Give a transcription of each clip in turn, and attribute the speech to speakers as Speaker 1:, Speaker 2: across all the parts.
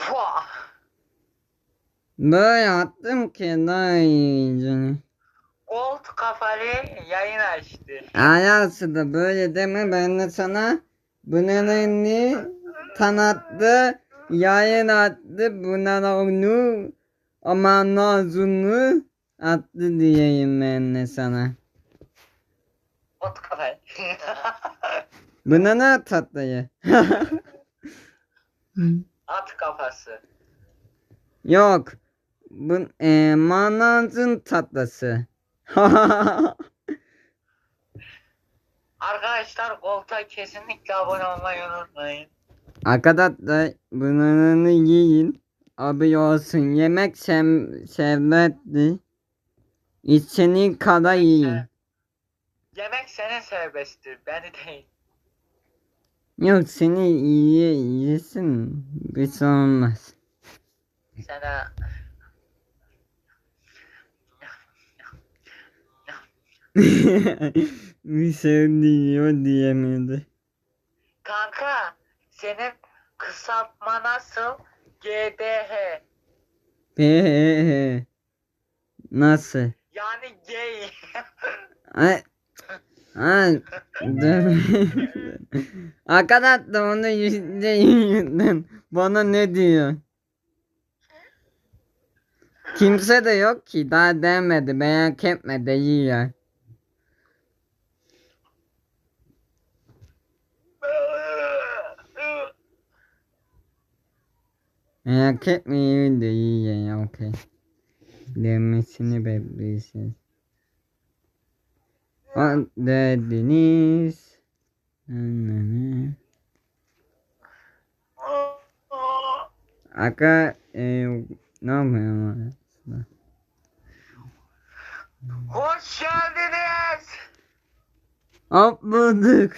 Speaker 1: Pua!
Speaker 2: Böyle attım ki daha iyicini.
Speaker 1: Gold kafalı yayın açtı.
Speaker 2: Ayası da böyle deme ben de sana bunun tanıttı yayın attı buna onu ama nazunu attı diyeyim ben de sana.
Speaker 1: Gold kafalı.
Speaker 2: Buna ne tatlıyı?
Speaker 1: At kafası.
Speaker 2: Yok. Bu e, manazın tatlısı.
Speaker 1: Arkadaşlar Gold'a kesinlikle abone olmayı unutmayın.
Speaker 2: Arkadaşlar bunları yiyin. Abi olsun. Yemek sev sevmekti. İçini kadar yiyin.
Speaker 1: Yemek senin serbesttir, beni değil.
Speaker 2: Yok seni iyi yesin. Bir şey olmaz.
Speaker 1: Sana
Speaker 2: bir şey diyor diyemedi.
Speaker 1: kanka senin kısaltma nasıl? GDH.
Speaker 2: He Nasıl?
Speaker 1: Yani gay.
Speaker 2: Ay. Ay. dur. Arkadaşlar onu yüzde yüzden bana ne diyor? Kimse de yok ki daha demedi merak etme de yiyor. Merak etmeyin de yiyor ya okey. Demesini. O dediniz. Anne. Aka e, ne aslında?
Speaker 1: Hoş geldiniz.
Speaker 2: Hop bulduk.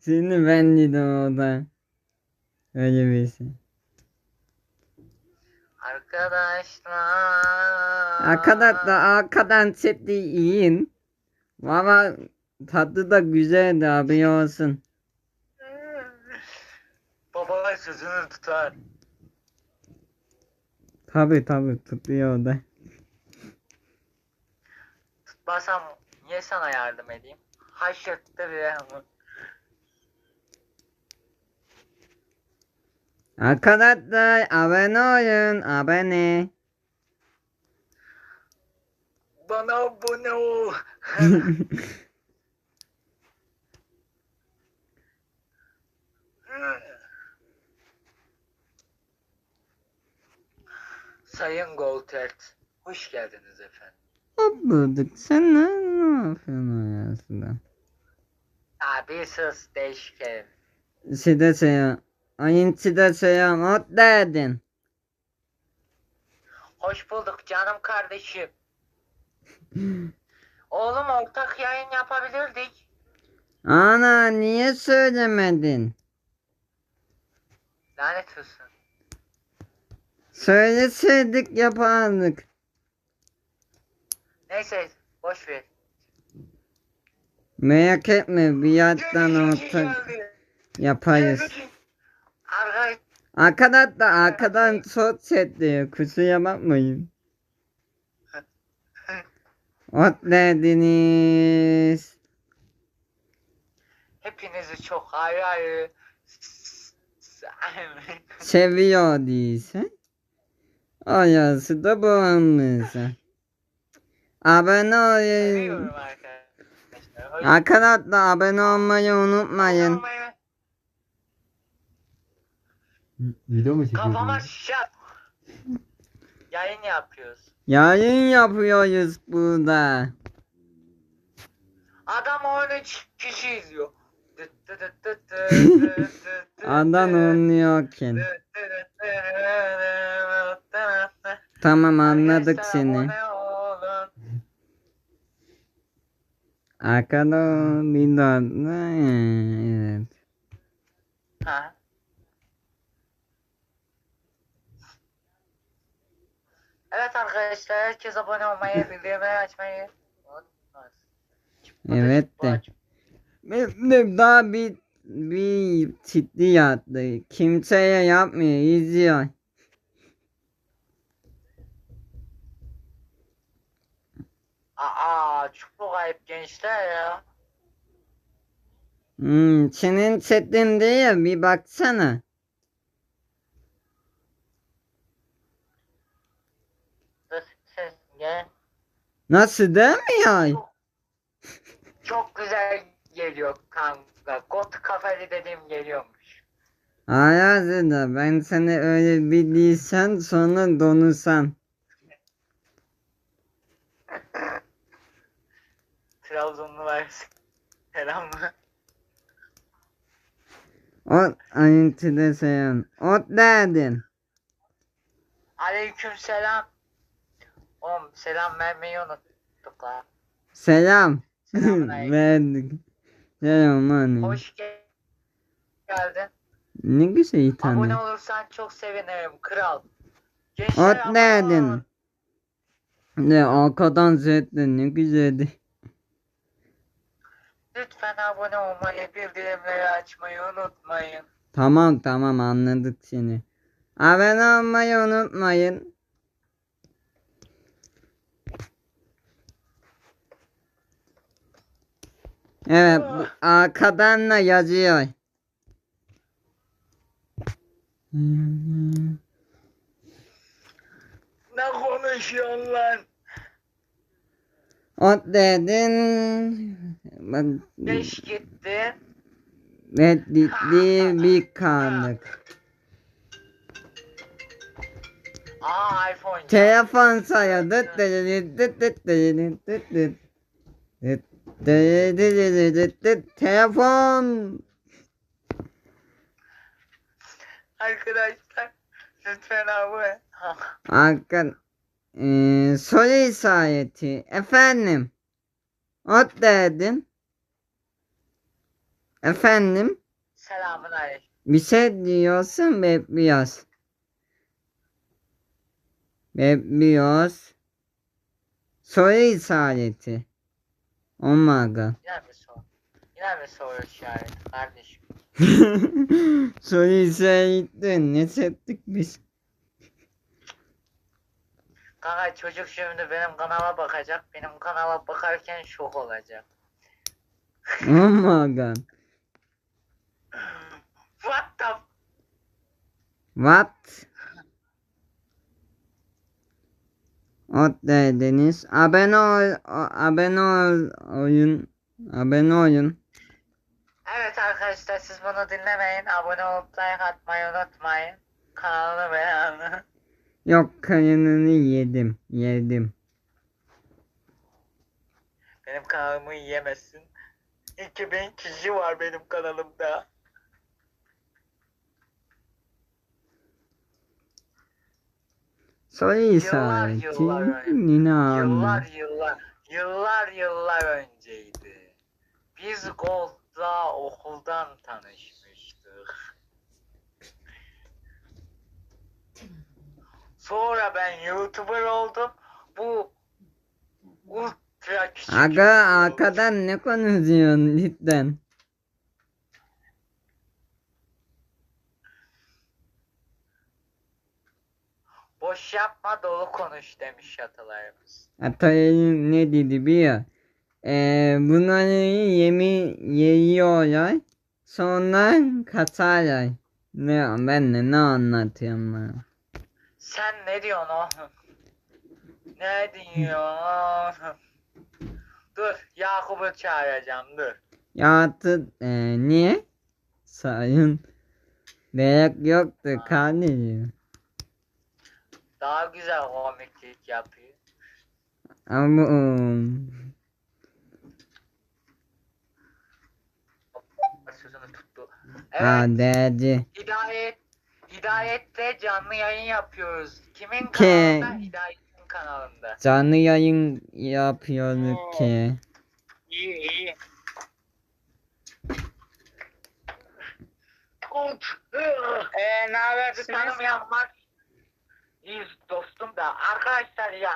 Speaker 2: Seni ben dedim orada. Öyle bir şey.
Speaker 1: Arkadaşlar.
Speaker 2: Arkadaşlar arkadan seti yiyin. Valla tadı da güzeldi abi olsun.
Speaker 1: Babalar sözünü tutar.
Speaker 2: Tabi tabi tutuyor da.
Speaker 1: Tutmasam niye sana yardım edeyim? Haşırttı bir ama.
Speaker 2: Arkadaşlar abone olun abone.
Speaker 1: Bana abone ol. Sayın Goltert, hoş geldiniz efendim.
Speaker 2: Hop bulduk. Sen ne, ne yapıyorsun hayatında?
Speaker 1: Abi sus değişik herif.
Speaker 2: Size selam. Ayın size selam. Hot dedin.
Speaker 1: Hoş bulduk canım kardeşim. Oğlum ortak yayın yapabilirdik.
Speaker 2: Ana niye söylemedin?
Speaker 1: Lanet olsun.
Speaker 2: Söyleseydik yapardık.
Speaker 1: Neyse boş ver.
Speaker 2: Merak etme bir yerden ortak yaparız.
Speaker 1: Arkadaş
Speaker 2: Arkadaşlar arkadan çok setliyor. Kusura bakmayın. Hot dediniz.
Speaker 1: hepinizi çok ayrı ayrı
Speaker 2: Seviyor değilse. Ayası da bağımlısı. Abone olun.
Speaker 1: seviyorum arkadaşlar.
Speaker 2: Abone olmayı unutmayın.
Speaker 3: Video mu çekiyorsun?
Speaker 1: Kafama şap. Yayın yapıyoruz.
Speaker 2: Yayın yapıyoruz burada.
Speaker 1: Adam 13 kişi izliyor. Dıt dıt dıt dıt dıt dıt dıt dıt
Speaker 2: Adan
Speaker 1: dıt
Speaker 2: oynuyorken.
Speaker 1: dıt dıt dıt dıt dıt.
Speaker 2: Tamam anladık seni. Arkada daha. Evet.
Speaker 1: Ha. Evet arkadaşlar herkes abone olmayı, bildirimleri açmayı.
Speaker 2: Evet de. Mektupta bir, bir ciddi yattı. Kimseye yapmıyor, izliyor.
Speaker 1: Aa çok ayıp gençler ya.
Speaker 2: Hmm, senin chatin değil bir baksana. Nasıl değil mi ya?
Speaker 1: Çok, çok güzel geliyor kanka. Got kafeli dediğim geliyormuş.
Speaker 2: Hayır da ben seni öyle bildiysen sonra donursam.
Speaker 1: Trabzonlu versin. Selam mı?
Speaker 2: O ayıntıda selam. Ot derdin.
Speaker 1: Aleyküm selam. Oğlum selam vermeyi unuttuk la.
Speaker 2: Selam. Verdik. Selam anne.
Speaker 1: Hoş gel- geldin.
Speaker 2: Ne güzel
Speaker 1: Abone
Speaker 2: tanı.
Speaker 1: olursan çok sevinirim kral. Gençler abone
Speaker 2: derdin.
Speaker 1: olun.
Speaker 2: Ne arkadan zeytin ne güzeldi.
Speaker 1: Lütfen abone olmayı, bildirimleri açmayı unutmayın.
Speaker 2: Tamam tamam anladık seni. Abone olmayı unutmayın. Evet bu arkadan da yazıyor.
Speaker 1: Ne konuşuyorsun lan?
Speaker 2: Ot dedin. Bak
Speaker 1: Geç gitti.
Speaker 2: redditli bir kanlık.
Speaker 1: Aa iPhone.
Speaker 2: Telefon sayı. Telefon.
Speaker 1: Arkadaşlar lütfen abone.
Speaker 2: Arka eee soru işareti. Efendim. Ot dedin. Efendim.
Speaker 1: Selamun aleyküm.
Speaker 2: Bir şey diyorsun bekliyoruz. Bekliyoruz. Soru işareti. Oh my god.
Speaker 1: Yine mi sor? Yine mi soru işareti kardeşim?
Speaker 2: Soru işareti ne çektik biz?
Speaker 1: Kanka çocuk şimdi benim kanala bakacak. Benim kanala bakarken şok olacak.
Speaker 2: Oh my god.
Speaker 1: What the
Speaker 2: What? Ot dediniz. Abone ol, abone ol, oyun, abone olun.
Speaker 1: Evet arkadaşlar siz bunu dinlemeyin. Abone olup like atmayı unutmayın. Kanalını beğenin.
Speaker 2: Yok kanını yedim, yedim.
Speaker 1: Benim kanalımı yiyemezsin. 2000 kişi var benim kanalımda.
Speaker 2: İşareti.
Speaker 1: yıllar.
Speaker 2: Yine anladım.
Speaker 1: Yıllar yıllar yıllar yıllar önceydi. Biz Gold'da okuldan tanışmıştık. Sonra ben YouTuber oldum. Bu ultra küçük
Speaker 2: Aga arkadan ne konuşuyorsun cidden?
Speaker 1: Boş yapma dolu konuş demiş atalarımız.
Speaker 2: Atayın ne dedi biliyor. Ee, bunları yemi yiyorlar. Sonra katarlar. Ne ben de ne anlatıyorum ben.
Speaker 1: Sen ne diyorsun oğlum? Ne diyorsun? Dur Yakup'u çağıracağım dur.
Speaker 2: Yahtı ee, niye? Sayın. Gerek yoktu kardeşim.
Speaker 1: Daha güzel komiklik yapıyor.
Speaker 2: Ama um,
Speaker 1: Sözünü tuttu.
Speaker 2: ha
Speaker 1: Evet
Speaker 2: derdi.
Speaker 1: Hidayet Hidayet'te canlı yayın yapıyoruz. Kimin
Speaker 2: Ki-
Speaker 1: kanalında? Hidayet'in kanalında.
Speaker 2: Canlı yayın yapıyorduk ki.
Speaker 1: İyi iyi. Eee ne haber tanımayan var. İyiyiz dostum da. Arkadaşlar ya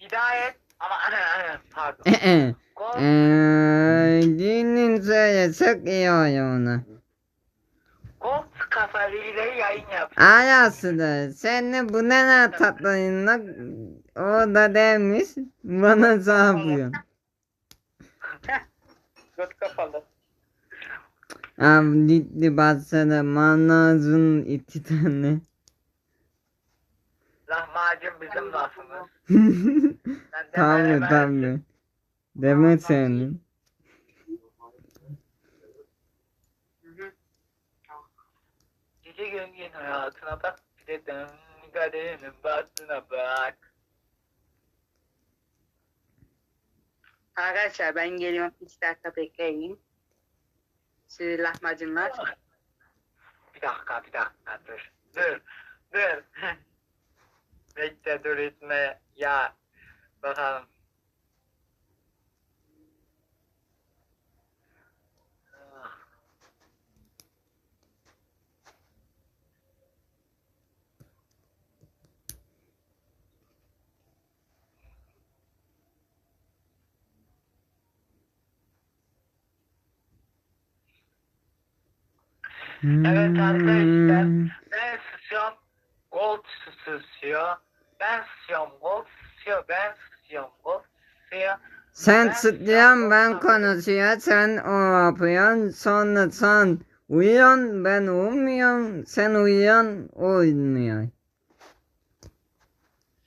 Speaker 1: Hidayet ama pardon.
Speaker 2: Ee,
Speaker 1: Gol
Speaker 2: Eee, dinin söyle çok iyi oluyor ona.
Speaker 1: Gol kafalıyla yayın yapıyor.
Speaker 2: Ayası da sen de bu ne tatlıyla o da demiş bana yapıyorsun?
Speaker 1: Göt kapalı.
Speaker 2: Abi litli baksana manazın iki tane.
Speaker 1: Lahmacun bizim lafımız. Sen
Speaker 2: tabi
Speaker 1: demene
Speaker 2: tabi. Deme senin.
Speaker 1: Gece gölgenin hayatına bak. Bir de dön kaderinin bahtına bak.
Speaker 4: Arkadaşlar ben geliyorum. 2 dakika bekleyin. Sizi lahmacunlar.
Speaker 1: Bir dakika bir dakika dur. Dur. Dur. Bekle dur etme. Ya. Bakalım. Ah. Evet arkadaşlar. Ben susuyorum. Gold susuyor. Ben susuyorum. Gold susuyor. Ben susuyorum. Gold susuyor.
Speaker 2: Sen tutuyorsun ben konuşuyor sen o yapıyorsun sonra sen uyuyorsun ben uyumuyorum sen uyuyorsun o uyumuyor.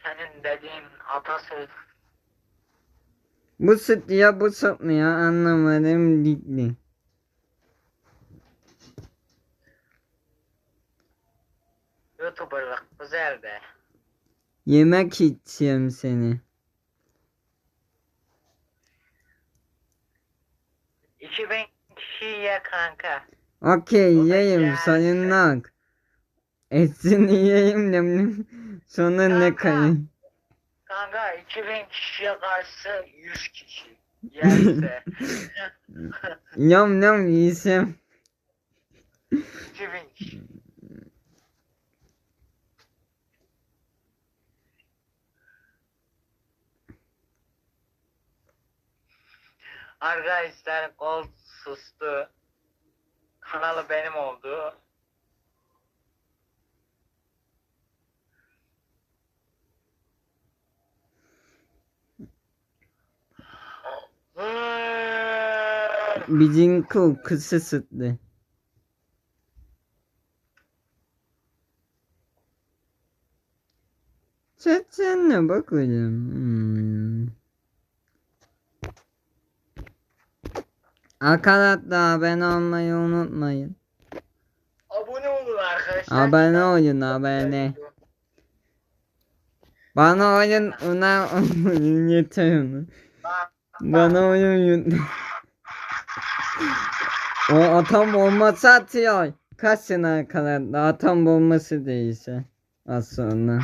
Speaker 1: Senin dediğin atasöz.
Speaker 2: Bu tutuyor bu tutmuyor anlamadım litli.
Speaker 1: Youtuberlık güzel be.
Speaker 2: Yemek içeceğim seni.
Speaker 1: 2000 kişiye kanka.
Speaker 2: Okey
Speaker 1: O da
Speaker 2: yiyeyim sayınlar. Etini yiyeyim nem sonra ne
Speaker 1: Kanka.
Speaker 2: kayın.
Speaker 1: Kanka 2000 kişiye karşı 100 kişi. Yerse.
Speaker 2: Yam yam yiyeceğim.
Speaker 1: 2000 kişi. Arkadaşlar kol sustu. Kanalı benim oldu.
Speaker 2: Bizim kul kısa sıktı. Çeçenle bakacağım. Hmm. Arkadaşlar abone olmayı unutmayın.
Speaker 1: Abone olun arkadaşlar.
Speaker 2: Abone olun abone. Bana oyun ona oyun yeter onu. Bana oyun O atom bombası atıyor. Kaçın arkadaşlar atom bombası değilse. Az sonra.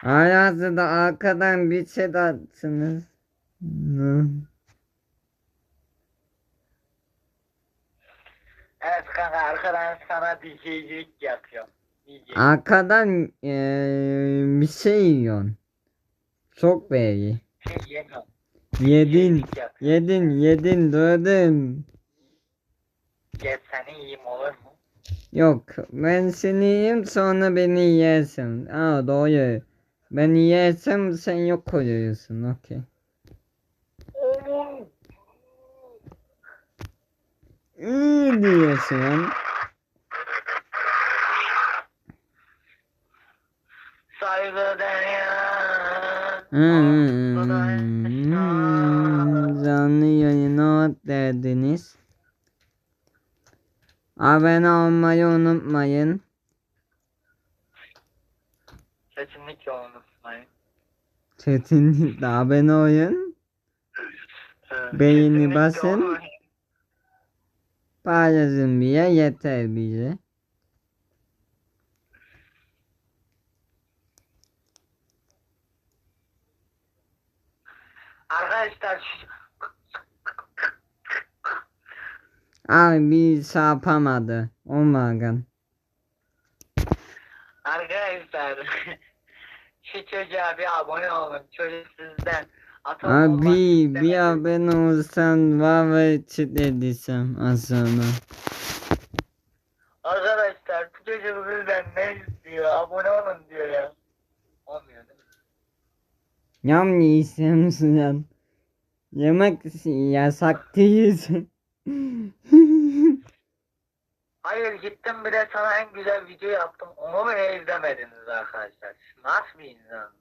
Speaker 2: Hayatı arkadan bir şey de atsınız.
Speaker 1: Evet kanka arkadan sana DJ'lik yapıyorum. DJ.
Speaker 2: Arkadan eee, bir şey yiyorsun. Çok beğeni.
Speaker 1: Şey yemiyorum.
Speaker 2: Yedin. Yedin yedin doydum.
Speaker 1: Gel seni yiyeyim olur mu?
Speaker 2: Yok ben seni yiyeyim sonra beni yersin. Aa doğru. Ben yersem sen yok oluyorsun okey.
Speaker 1: Olur.
Speaker 2: İyi diyorsun.
Speaker 1: Saygıdeğer.
Speaker 2: Hmm,
Speaker 1: arkadaşlar.
Speaker 2: canlı yayına derdiniz. Abone olmayı unutmayın.
Speaker 1: Kesinlikle unutmayın.
Speaker 2: Kesinlikle abone olun. Beğeni basın. Paylaşın bize yeter bize.
Speaker 1: Arkadaşlar
Speaker 2: Abi bir şey yapamadı. Olmagan.
Speaker 1: Arkadaşlar şu çocuğa bir abone olun. Çocuk sizden
Speaker 2: Abi bir abone olsan var ve çitlediysem az sonra.
Speaker 1: Arkadaşlar bu çocuk bizden ne istiyor? Abone olun diyor ya. Olmuyor değil mi?
Speaker 2: Yam yiysem suyan. Yemek yasak değil.
Speaker 1: Hayır gittim bir de sana en güzel video yaptım. Onu bile izlemediniz arkadaşlar. Nasıl bir insan?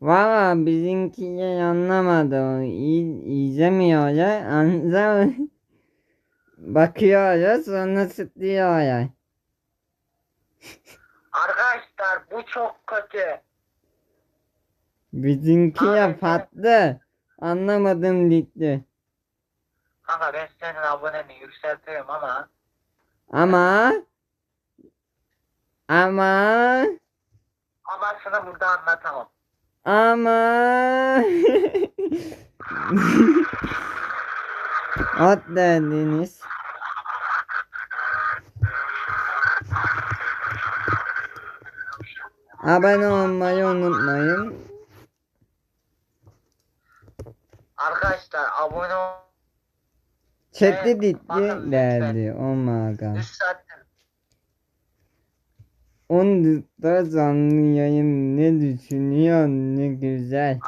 Speaker 2: Valla bizimkiler anlamadı o. İzlemiyor ya. Anca bakıyor ya sonra sıtlıyor ya.
Speaker 1: Arkadaşlar bu çok kötü.
Speaker 2: Bizimkiler
Speaker 1: Aynen.
Speaker 2: patlı. Anlamadım gitti.
Speaker 1: Kanka ben senin aboneni yükseltirim ama
Speaker 2: Ama ama
Speaker 1: amasını burada anlatamam.
Speaker 2: Ama Ot dediniz. Abone olmayı unutmayın.
Speaker 1: Arkadaşlar abone ol.
Speaker 2: Ditti
Speaker 1: lütfen.
Speaker 2: derdi. Oh my god.
Speaker 1: 3 saattir.
Speaker 2: 10 dakika canlı yayın ne düşünüyor ne güzel.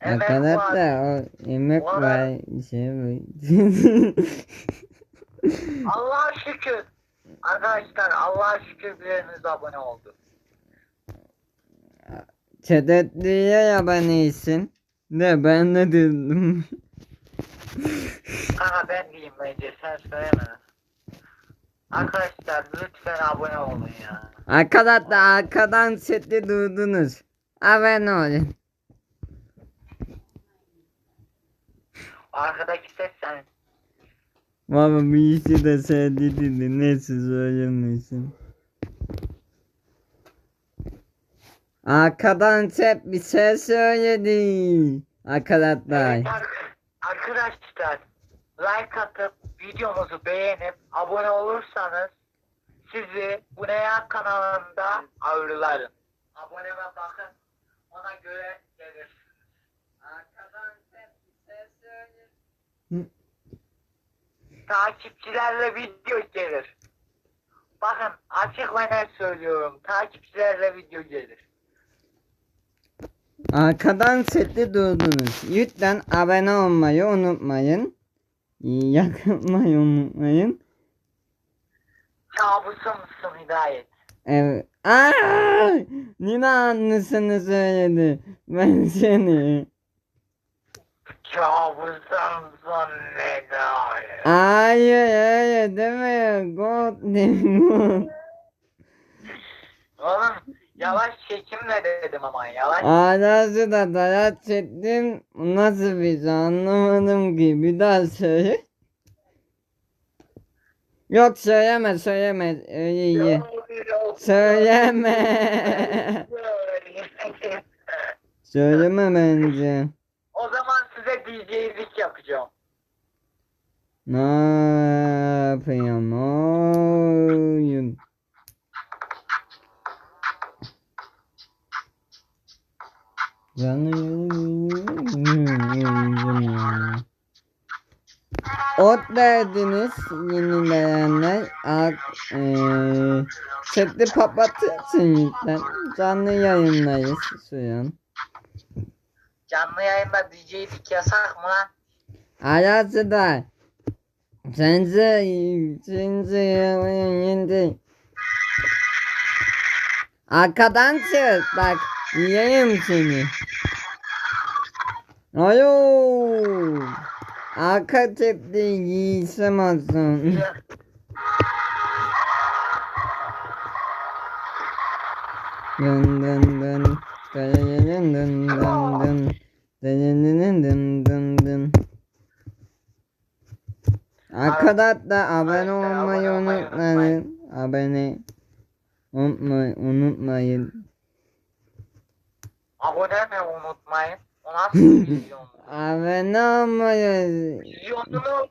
Speaker 2: Arkadaşlar o emek
Speaker 1: Var.
Speaker 2: şey var.
Speaker 1: Allah'a şükür. Arkadaşlar Allah'a şükür biriniz abone oldu.
Speaker 2: Çedetliye aboneysin. Ne ben ne dedim.
Speaker 1: Kanka ben diyeyim bence sen söyleme. Arkadaşlar lütfen abone olun ya.
Speaker 2: Arkadaşlar arkadan seti durdunuz. Abone olun.
Speaker 1: Arkadaki ses sen.
Speaker 2: Baba bir işi de sevdiydi. Neyse söylemesin. Arkadan hep bir şey söyledi. Arkadaşlar.
Speaker 1: Evet, ar- arkadaşlar like atıp videomuzu beğenip abone olursanız sizi bu ne ya kanalında ağırlarım. Aboneme bakın ona göre gelirsiniz. Arkadan hep bir şey söyledi. Takipçilerle video gelir. Bakın açık ve net söylüyorum. Takipçilerle video gelir.
Speaker 2: Arkadan seti durdunuz. Lütfen abone olmayı unutmayın. Yakınmayı unutmayın.
Speaker 1: Kabusumsun Hidayet.
Speaker 2: Evet. Aa! Nina annesini söyledi. Ben seni.
Speaker 1: Kabusumsun Hidayet.
Speaker 2: Hayır hayır deme. God God.
Speaker 1: Oğlum yavaş çekimle dedim ama yavaş.
Speaker 2: Arası da dayak çektim. Nasıl bir şey anlamadım ki. Bir daha söyle. Yok söyleme söyleme. Öyle iyi. Söyleme. Söyleme bence.
Speaker 1: o zaman size DJ'lik yapacağım.
Speaker 2: Ne yapayım oyun? Ot derdiniz yenileyenler ak, eee Chat'i kapatırsın lütfen. Canlı yayındayız şu an.
Speaker 1: Canlı yayında DJ'lik yasak mı lan?
Speaker 2: Arası da Sence Sence yayın Arkadan çık bak yiyeyim seni. Alo. Arka tepki yiysem olsun. Dın dın dın. Dın dın dın dın dın. Dın dın dın. Arkadaşlar abone olmayı unutmayın. Abone unutmayın. unutmayın.
Speaker 1: Abone unutmayın? O nasıl bir vizyon?
Speaker 2: Abone olmayı.
Speaker 1: Vizyonunu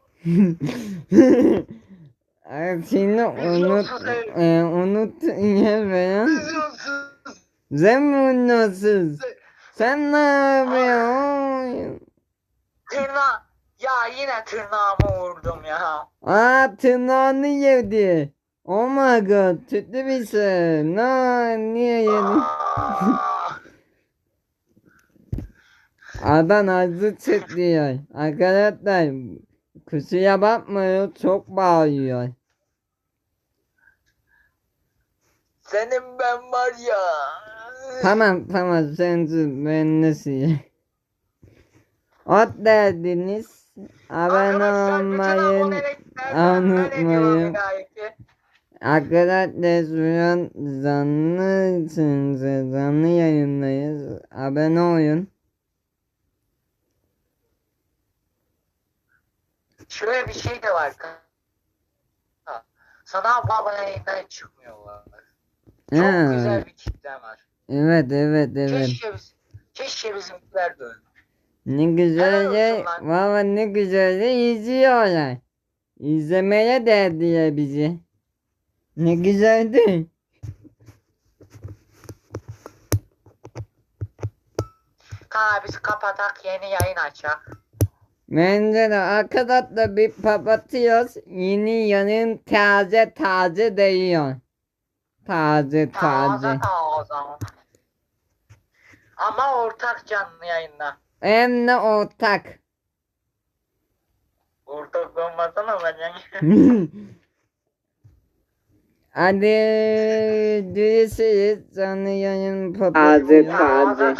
Speaker 2: Ay, Seni unut e, unut ya ben.
Speaker 1: vizyonsuz.
Speaker 2: Sen mi unutsuz? Sen ne yapıyorsun?
Speaker 1: Zerna Ya yine tırnağımı vurdum ya.
Speaker 2: Aa tırnağını yedi. Oh my god. Kötü bir şey. No, niye yedin?
Speaker 1: Aa!
Speaker 2: Adam ağzı çekliyor. Arkadaşlar kusuya bakmıyor çok bağırıyor.
Speaker 1: Senin ben var ya.
Speaker 2: Tamam tamam sensin ben nasıl? Ot derdiniz. Abone
Speaker 1: Arkadaşlar bütün
Speaker 2: olmayı
Speaker 1: aboneliklerden ben ediyorum
Speaker 2: unutmayın. Arkadaşlar şu an zanlı zanlı yayındayız. Abone olun.
Speaker 1: Şöyle bir şey de var. Sana bu aboneliğinden çıkmıyorlar. Çok
Speaker 2: Ha,
Speaker 1: güzel bir kitle var.
Speaker 2: evet evet evet.
Speaker 1: Keşke, biz, keşke bizimkiler de öyle.
Speaker 2: Ne güzel de
Speaker 1: lan.
Speaker 2: valla ne güzel de izliyorlar. İzlemeye derdiler bizi. Ne güzeldi.
Speaker 1: Kanka biz kapatak yeni yayın açak.
Speaker 2: Bence de arkadaşlar bir papatıyoruz. Yeni yanın taze taze değiyor. Taze
Speaker 1: Taze
Speaker 2: taze.
Speaker 1: taze. Ama ortak canlı yayında.
Speaker 2: Hem de ortak.
Speaker 1: Ortak olmasana ben
Speaker 2: Hadi görüşürüz. Canlı yayın
Speaker 1: Taze
Speaker 2: papatıyor.
Speaker 1: taze.